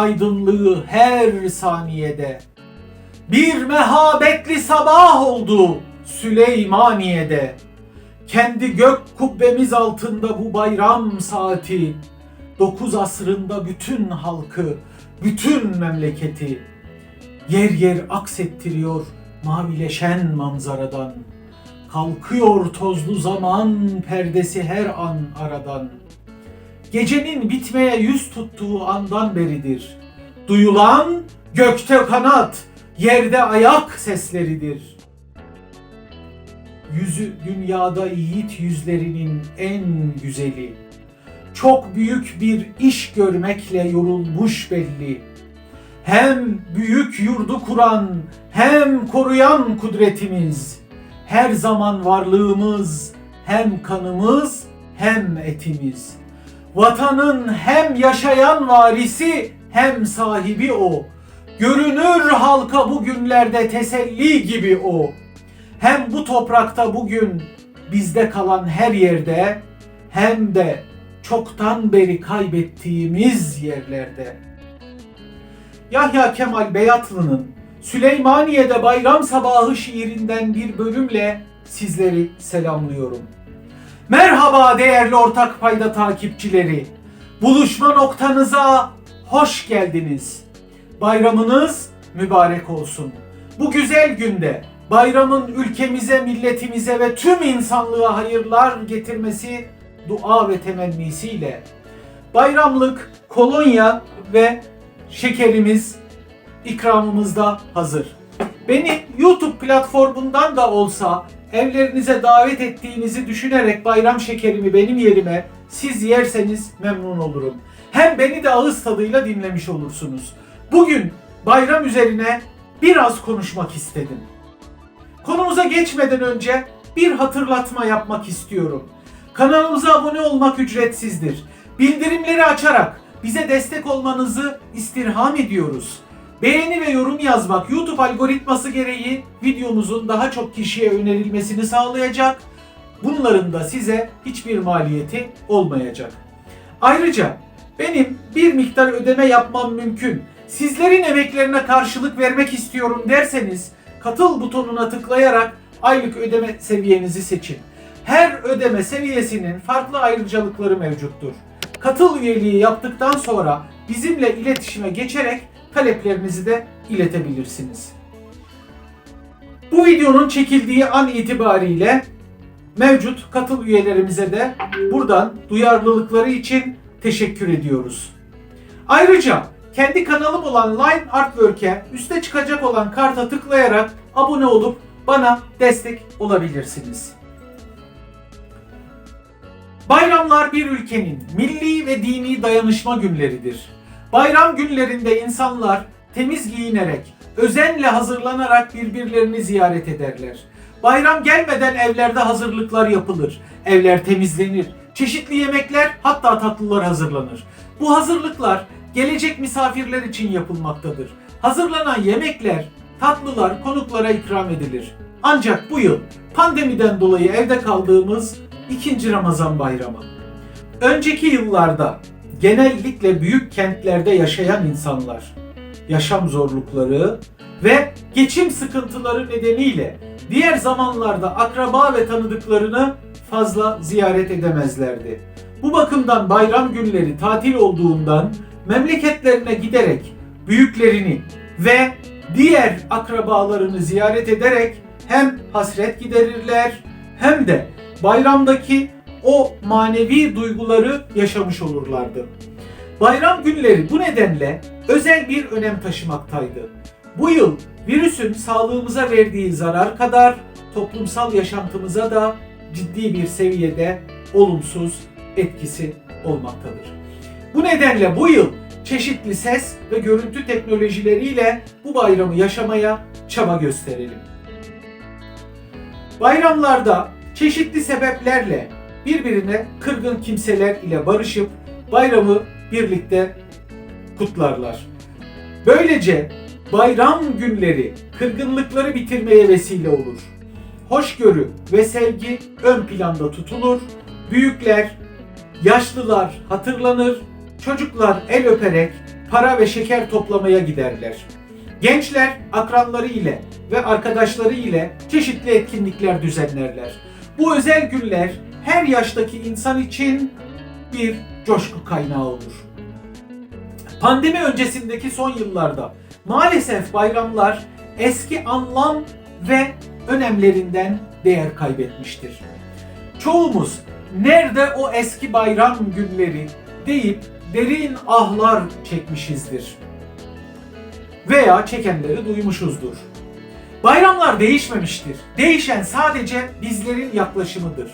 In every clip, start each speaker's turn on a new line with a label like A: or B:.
A: aydınlığı her saniyede. Bir mehabetli sabah oldu Süleymaniye'de. Kendi gök kubbemiz altında bu bayram saati. Dokuz asrında bütün halkı, bütün memleketi yer yer aksettiriyor mavileşen manzaradan. Kalkıyor tozlu zaman perdesi her an aradan. Gecenin bitmeye yüz tuttuğu andan beridir. Duyulan gökte kanat, yerde ayak sesleridir. Yüzü dünyada yiğit yüzlerinin en güzeli. Çok büyük bir iş görmekle yorulmuş belli. Hem büyük yurdu kuran hem koruyan kudretimiz. Her zaman varlığımız hem kanımız hem etimiz. Vatanın hem yaşayan varisi hem sahibi o. Görünür halka bugünlerde teselli gibi o. Hem bu toprakta bugün bizde kalan her yerde hem de çoktan beri kaybettiğimiz yerlerde. Yahya Kemal Beyatlı'nın Süleymaniye'de Bayram Sabahı şiirinden bir bölümle sizleri selamlıyorum. Merhaba değerli ortak payda takipçileri. Buluşma noktanıza hoş geldiniz. Bayramınız mübarek olsun. Bu güzel günde bayramın ülkemize, milletimize ve tüm insanlığa hayırlar getirmesi dua ve temennisiyle bayramlık kolonya ve şekerimiz ikramımızda hazır. Beni YouTube platformundan da olsa evlerinize davet ettiğinizi düşünerek bayram şekerimi benim yerime siz yerseniz memnun olurum. Hem beni de ağız tadıyla dinlemiş olursunuz. Bugün bayram üzerine biraz konuşmak istedim. Konumuza geçmeden önce bir hatırlatma yapmak istiyorum. Kanalımıza abone olmak ücretsizdir. Bildirimleri açarak bize destek olmanızı istirham ediyoruz. Beğeni ve yorum yazmak YouTube algoritması gereği videomuzun daha çok kişiye önerilmesini sağlayacak. Bunların da size hiçbir maliyeti olmayacak. Ayrıca benim bir miktar ödeme yapmam mümkün. Sizlerin emeklerine karşılık vermek istiyorum derseniz katıl butonuna tıklayarak aylık ödeme seviyenizi seçin. Her ödeme seviyesinin farklı ayrıcalıkları mevcuttur. Katıl üyeliği yaptıktan sonra bizimle iletişime geçerek taleplerinizi de iletebilirsiniz. Bu videonun çekildiği an itibariyle mevcut katıl üyelerimize de buradan duyarlılıkları için teşekkür ediyoruz. Ayrıca kendi kanalım olan Line Artwork'e üste çıkacak olan karta tıklayarak abone olup bana destek olabilirsiniz. Bayramlar bir ülkenin milli ve dini dayanışma günleridir. Bayram günlerinde insanlar temiz giyinerek, özenle hazırlanarak birbirlerini ziyaret ederler. Bayram gelmeden evlerde hazırlıklar yapılır. Evler temizlenir. Çeşitli yemekler hatta tatlılar hazırlanır. Bu hazırlıklar gelecek misafirler için yapılmaktadır. Hazırlanan yemekler, tatlılar konuklara ikram edilir. Ancak bu yıl pandemiden dolayı evde kaldığımız ikinci Ramazan bayramı. Önceki yıllarda genellikle büyük kentlerde yaşayan insanlar yaşam zorlukları ve geçim sıkıntıları nedeniyle diğer zamanlarda akraba ve tanıdıklarını fazla ziyaret edemezlerdi. Bu bakımdan bayram günleri tatil olduğundan memleketlerine giderek büyüklerini ve diğer akrabalarını ziyaret ederek hem hasret giderirler hem de bayramdaki o manevi duyguları yaşamış olurlardı. Bayram günleri bu nedenle özel bir önem taşımaktaydı. Bu yıl virüsün sağlığımıza verdiği zarar kadar toplumsal yaşantımıza da ciddi bir seviyede olumsuz etkisi olmaktadır. Bu nedenle bu yıl çeşitli ses ve görüntü teknolojileriyle bu bayramı yaşamaya çaba gösterelim. Bayramlarda çeşitli sebeplerle birbirine kırgın kimseler ile barışıp bayramı birlikte kutlarlar. Böylece bayram günleri kırgınlıkları bitirmeye vesile olur. Hoşgörü ve sevgi ön planda tutulur. Büyükler, yaşlılar hatırlanır çocuklar el öperek para ve şeker toplamaya giderler. Gençler akranları ile ve arkadaşları ile çeşitli etkinlikler düzenlerler. Bu özel günler her yaştaki insan için bir coşku kaynağı olur. Pandemi öncesindeki son yıllarda maalesef bayramlar eski anlam ve önemlerinden değer kaybetmiştir. Çoğumuz nerede o eski bayram günleri deyip derin ahlar çekmişizdir. Veya çekenleri duymuşuzdur. Bayramlar değişmemiştir. Değişen sadece bizlerin yaklaşımıdır.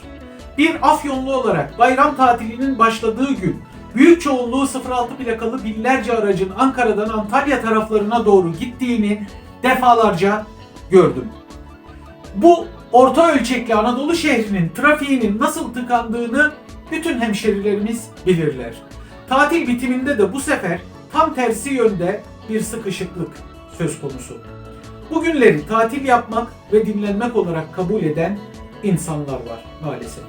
A: Bir Afyonlu olarak bayram tatilinin başladığı gün büyük çoğunluğu 06 plakalı binlerce aracın Ankara'dan Antalya taraflarına doğru gittiğini defalarca gördüm. Bu orta ölçekli Anadolu şehrinin trafiğinin nasıl tıkandığını bütün hemşerilerimiz bilirler. Tatil bitiminde de bu sefer tam tersi yönde bir sıkışıklık söz konusu. Bu günleri tatil yapmak ve dinlenmek olarak kabul eden insanlar var maalesef.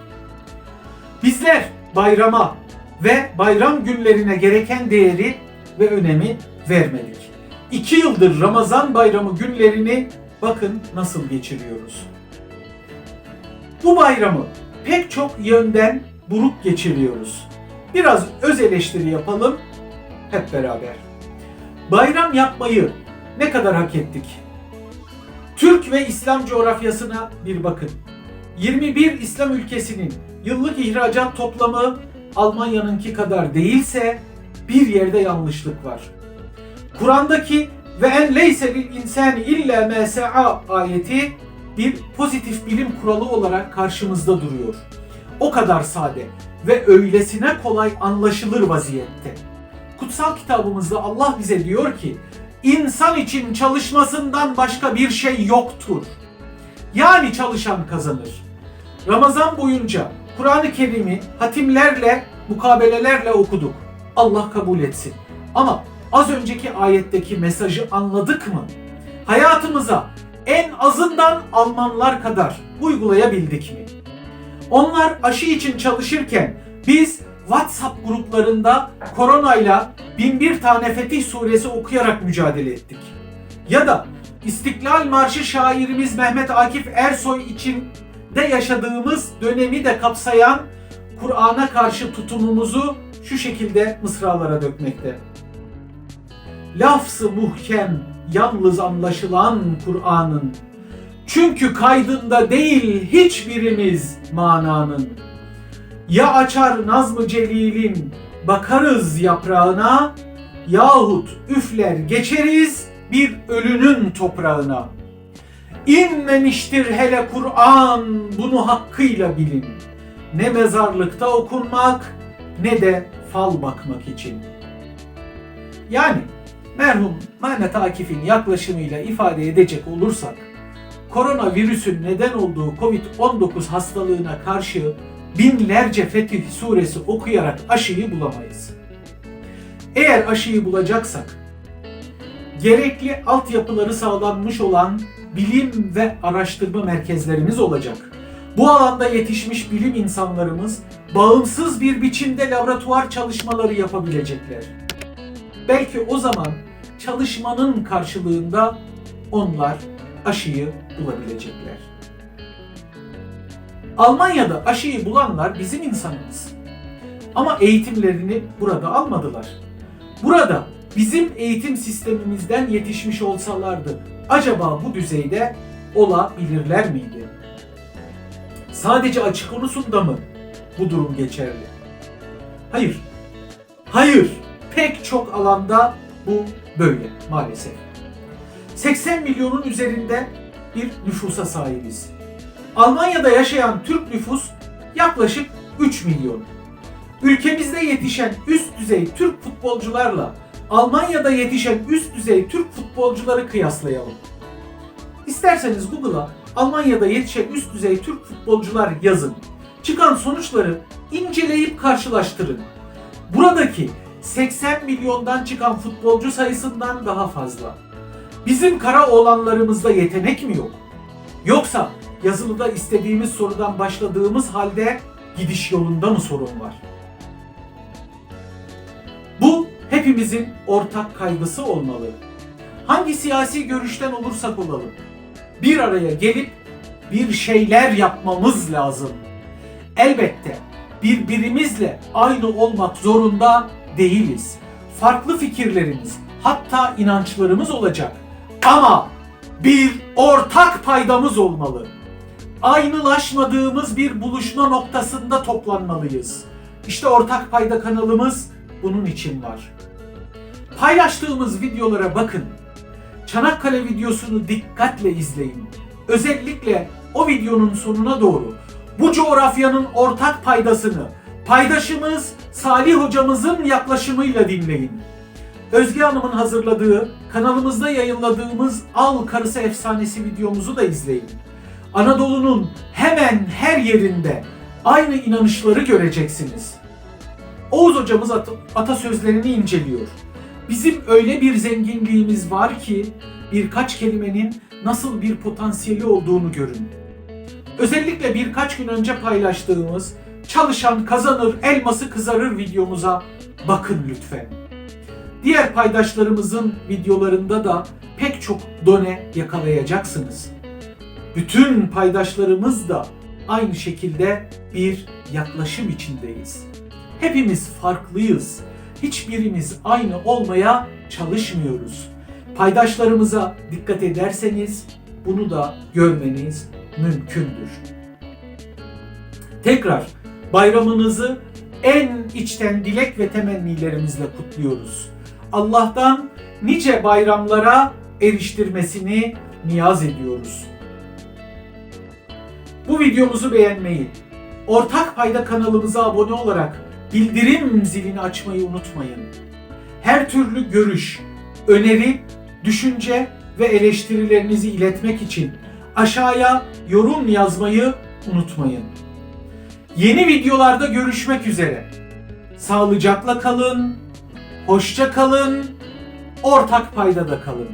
A: Bizler bayrama ve bayram günlerine gereken değeri ve önemi vermedik. İki yıldır Ramazan bayramı günlerini bakın nasıl geçiriyoruz. Bu bayramı pek çok yönden buruk geçiriyoruz. Biraz öz eleştiri yapalım hep beraber. Bayram yapmayı ne kadar hak ettik? Türk ve İslam coğrafyasına bir bakın. 21 İslam ülkesinin yıllık ihracat toplamı Almanya'nınki kadar değilse bir yerde yanlışlık var. Kur'an'daki ve en leyse lil insani illa ma sa'a ayeti bir pozitif bilim kuralı olarak karşımızda duruyor. O kadar sade ve öylesine kolay anlaşılır vaziyette. Kutsal kitabımızda Allah bize diyor ki insan için çalışmasından başka bir şey yoktur. Yani çalışan kazanır. Ramazan boyunca Kur'an-ı Kerim'i hatimlerle, mukabelelerle okuduk. Allah kabul etsin. Ama az önceki ayetteki mesajı anladık mı? Hayatımıza en azından Almanlar kadar uygulayabildik mi? Onlar aşı için çalışırken biz WhatsApp gruplarında koronayla binbir tane Fetih suresi okuyarak mücadele ettik. Ya da İstiklal Marşı şairimiz Mehmet Akif Ersoy için de yaşadığımız dönemi de kapsayan Kur'an'a karşı tutumumuzu şu şekilde mısralara dökmekte. Lafzı muhkem, yalnız anlaşılan Kur'an'ın. Çünkü kaydında değil hiçbirimiz mananın. Ya açar Nazmı Celil'in bakarız yaprağına yahut üfler geçeriz bir ölünün toprağına. İnmemiştir hele Kur'an bunu hakkıyla bilin. Ne mezarlıkta okunmak ne de fal bakmak için. Yani merhum Mehmet Akif'in yaklaşımıyla ifade edecek olursak koronavirüsün neden olduğu Covid-19 hastalığına karşı binlerce Fetih suresi okuyarak aşıyı bulamayız. Eğer aşıyı bulacaksak gerekli altyapıları sağlanmış olan bilim ve araştırma merkezlerimiz olacak. Bu alanda yetişmiş bilim insanlarımız bağımsız bir biçimde laboratuvar çalışmaları yapabilecekler. Belki o zaman çalışmanın karşılığında onlar aşıyı bulabilecekler. Almanya'da aşıyı bulanlar bizim insanımız. Ama eğitimlerini burada almadılar. Burada bizim eğitim sistemimizden yetişmiş olsalardı acaba bu düzeyde olabilirler miydi? Sadece açık konusunda mı bu durum geçerli? Hayır. Hayır. Pek çok alanda bu böyle maalesef. 80 milyonun üzerinde bir nüfusa sahibiz. Almanya'da yaşayan Türk nüfus yaklaşık 3 milyon. Ülkemizde yetişen üst düzey Türk futbolcularla Almanya'da yetişen üst düzey Türk futbolcuları kıyaslayalım. İsterseniz Google'a Almanya'da yetişen üst düzey Türk futbolcular yazın. Çıkan sonuçları inceleyip karşılaştırın. Buradaki 80 milyondan çıkan futbolcu sayısından daha fazla. Bizim kara oğlanlarımızda yetenek mi yok? Yoksa yazılıda istediğimiz sorudan başladığımız halde gidiş yolunda mı sorun var? Hepimizin ortak kaygısı olmalı. Hangi siyasi görüşten olursak olalım, bir araya gelip bir şeyler yapmamız lazım. Elbette birbirimizle aynı olmak zorunda değiliz. Farklı fikirlerimiz, hatta inançlarımız olacak. Ama bir ortak paydamız olmalı. Aynılaşmadığımız bir buluşma noktasında toplanmalıyız. İşte ortak payda kanalımız bunun için var. Paylaştığımız videolara bakın. Çanakkale videosunu dikkatle izleyin. Özellikle o videonun sonuna doğru bu coğrafyanın ortak paydasını paydaşımız Salih hocamızın yaklaşımıyla dinleyin. Özge Hanım'ın hazırladığı, kanalımızda yayınladığımız Al Karısı Efsanesi videomuzu da izleyin. Anadolu'nun hemen her yerinde aynı inanışları göreceksiniz. Oğuz hocamız at- atasözlerini inceliyor. Bizim öyle bir zenginliğimiz var ki birkaç kelimenin nasıl bir potansiyeli olduğunu görün. Özellikle birkaç gün önce paylaştığımız çalışan kazanır elması kızarır videomuza bakın lütfen. Diğer paydaşlarımızın videolarında da pek çok done yakalayacaksınız. Bütün paydaşlarımız da aynı şekilde bir yaklaşım içindeyiz. Hepimiz farklıyız. Hiçbirimiz aynı olmaya çalışmıyoruz. Paydaşlarımıza dikkat ederseniz bunu da görmeniz mümkündür. Tekrar bayramınızı en içten dilek ve temennilerimizle kutluyoruz. Allah'tan nice bayramlara eriştirmesini niyaz ediyoruz. Bu videomuzu beğenmeyi, ortak payda kanalımıza abone olarak bildirim zilini açmayı unutmayın. Her türlü görüş, öneri, düşünce ve eleştirilerinizi iletmek için aşağıya yorum yazmayı unutmayın. Yeni videolarda görüşmek üzere. Sağlıcakla kalın, hoşça kalın, ortak paydada kalın.